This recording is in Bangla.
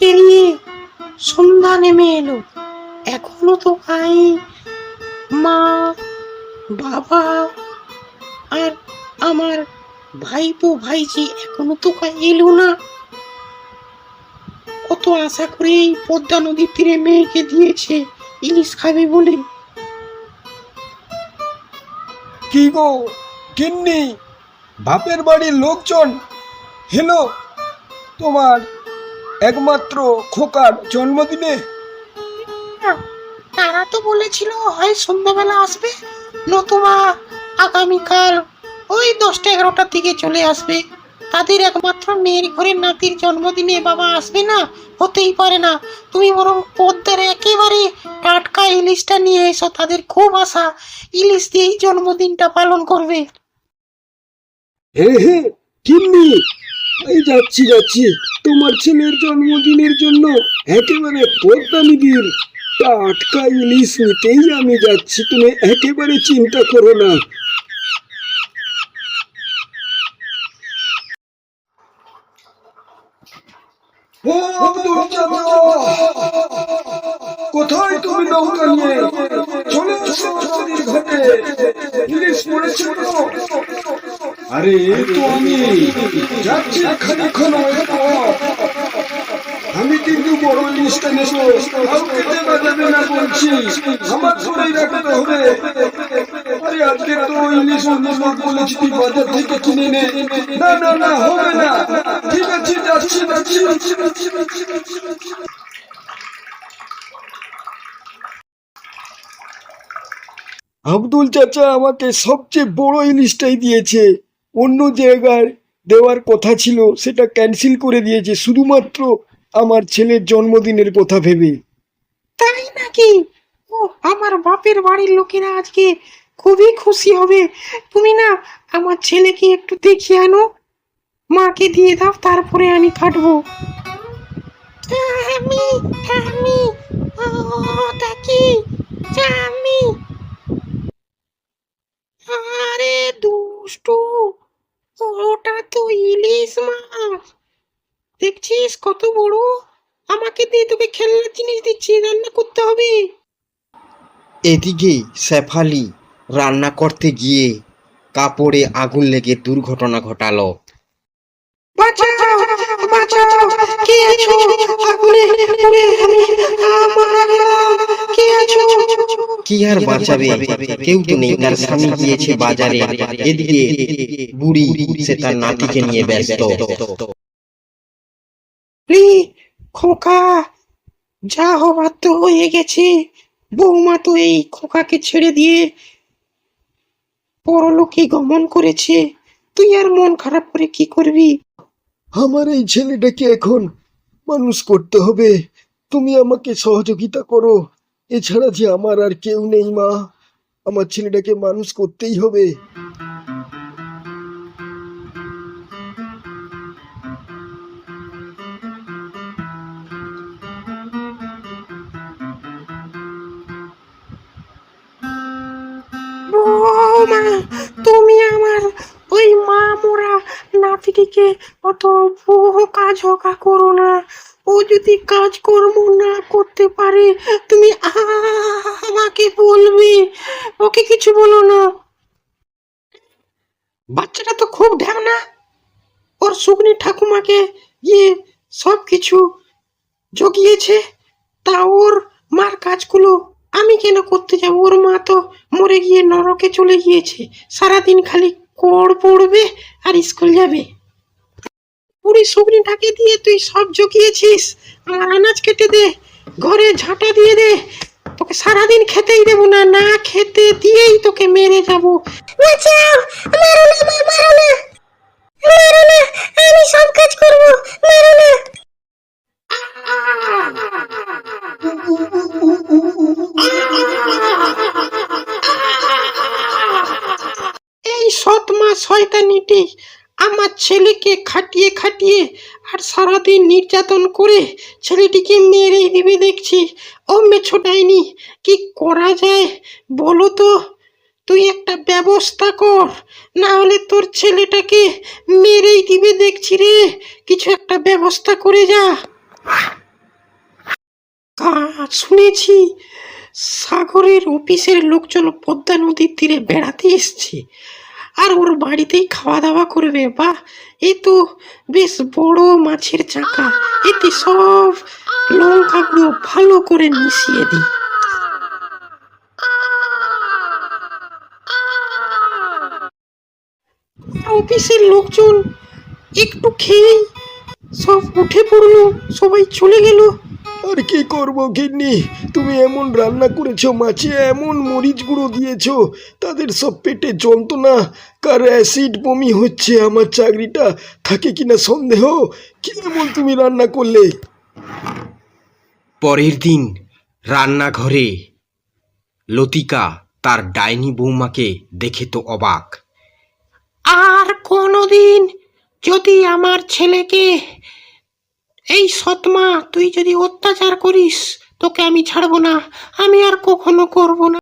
পেরিয়ে সন্ধ্যা নেমে এলো। এখনও তো ভাই, মা, বাবা আর আমার ভাইপো, ভাইজি এখনও তো এলো না। কত আশা করে এই পদ্মা নদীর তীরে মেয়েকে দিয়েছে ইলিশ খাবে বলে। কি গো, গিন্নি, বাপের বাড়ির লোকজন হেলো তোমার একমাত্র খোকার জন্মদিনে? তারা তো বলেছিল হয় সন্ধ্যাবেলা আসবে। নতুবা আগামীকাল ওই দশটা এগারোটার দিকে চলে আসবে। তাদের একমাত্র মেয়ের ঘরের নাতির জন্মদিনে বাবা আসবে না? হতেই পারে না। তুমি বরং পদ্মার একেবারে টাটকা ইলিশটা নিয়ে এসো তাদের খুব আশা। ইলিশ দিয়েই জন্মদিনটা পালন করবে। হে হে গিন্নি এই যাচ্ছি যাচ্ছি। তোমার ছেলের জন্মদিনের জন্য একেবারে পদ্মা নদীর টাটকা ইলিশ নিতেই আমি যাচ্ছি, তুমি একেবারে চিন্তা করো না। কোথায় তুমি নৌকা নিয়ে? চলে নদীর ঘাটে ইলিশ তো? আরে তো আমি যাচ্ছি খানিক্ষণ আমি কিন্তু বড় ইলিশটা নেব। কাউকে দেওয়া যাবে না বলছি। আমার ধরেই রাখতে হবে। আরে, আজকে তো অন্য লোক বলেছি, তুই বাজার থেকে কিনে নে। না না না, হবে না। ঠিক আছে, যাচ্ছি যাচ্ছি। আব্দুল চাচা আমাকে সবচেয়ে বড় ইলিশটাই দিয়েছে। অন্য জায়গায় দেওয়ার কথা ছিল সেটা ক্যান্সেল করে দিয়েছে শুধুমাত্র আমার ছেলের জন্মদিনের কথা ভেবে তাই নাকি ও আমার বাপের বাড়ির লোকেরা আজকে খুবই খুশি হবে তুমি না আমার ছেলেকে একটু দেখিয়ে আনো মাকে দিয়ে দাও তারপরে আমি কাটবো আমি আমি ওটা কি আমি আরে দুষ্টু ওটা তো ইলিশ মাছ দেখছিস কত বড়? আমাকে দিয়ে তোকে খেলনার জিনিস দিচ্ছি রান্না করতে হবে। এদিকে শেফালি রান্না করতে গিয়ে কাপড়ে আগুন লেগে দুর্ঘটনা ঘটালো। বাঁচাও বাঁচাও কে আছো? আগুনে পুড়ে আমি মারা গেলাম কে আছো কি আর বাঁচাবে? কেউ তো নেই। তার স্বামী গিয়েছে বাজারে। এদিকে বুড়ি সে তার নাতিকে নিয়ে ব্যস্ত। খোকা যা হবার তো হয়ে গেছে। বৌমা তো এই খোকাকে ছেড়ে দিয়ে পরলোকে গমন করেছে। তুই আর মন খারাপ করে কি করবি? আমার এই ছেলেটাকে এখন মানুষ করতে হবে। তুমি আমাকে সহযোগিতা করো। এছাড়া যে আমার আর কেউ নেই, মা। আমার ছেলেটাকে মানুষ করতেই হবে। তুমি আমার ওই মা মোরা অত বোকা করো না। ও যদি কাজকর্ম না করতে পারে, তুমি আমাকে বলবে। ওকে কিছু বলো না। বাচ্চাটা তো খুব ঢ্যামনা ওর সুগনি ঠাকুমাকে গিয়ে সব কিছু জগিয়েছে। তা ওর মার কাজগুলো আমি কেন করতে যাব? ওর মা তো মরে গিয়ে নরকে চলে গিয়েছে। সারাদিন খালি কড় পড়বে আর স্কুল যাবে। পুরি সুগনিটাকে দিয়ে তুই সব জগিয়েছিস। আমার আনাজ কেটে দে ঘরে ঝাঁটা দিয়ে দে। তোকে সারাদিন খেতেই দেবো না না খেতে দিয়েই তোকে মেরে যাব। মা, আমি সব কাজ করব মারো না। এই সৎমা শয়তানিটি আমার ছেলেকে খাটিয়ে খাটিয়ে আর সারাদিন নির্যাতন করে ছেলেটিকে মেরে দিবে দেখছি। ও মেছো ডাইনি, কি করা যায় বলো তো? তুই একটা ব্যবস্থা কর, না হলে তোর ছেলেটাকে মেরেই দিবে দেখছি রে। কিছু একটা ব্যবস্থা করে যা। শুনেছি, সাগরের অফিসের লোকজন পদ্মা নদীর তীরে বেড়াতে এসছে। আর ওর বাড়িতেই খাওয়া দাওয়া করবে, বাহ! এ তো বেশ বড় মাছের চাকা। এতে সব লঙ্কাগুলো ভালো করে মিশিয়ে দিই। অফিসের লোকজন একটু খেয়েই সব উঠে পড়ল, সবাই চলে গেল। আর কি করব গিন্নি? তুমি এমন রান্না করেছ মাছে এমন মরিচ গুঁড়ো দিয়েছ তাদের সব পেটে যন্ত্রণা। কার অ্যাসিড বমি হচ্ছে আমার চাকরিটা? থাকে কিনা সন্দেহ? কি এমন তুমি রান্না করলে? পরের দিন রান্নাঘরে লতিকা তার ডাইনি বৌমাকে দেখে তো অবাক। আর কোনোদিন যদি আমার ছেলেকে এই সৎমা, তুই যদি অত্যাচার করিস, তোকে আমি ছাড়বো না, আমি আর কখনো করব না।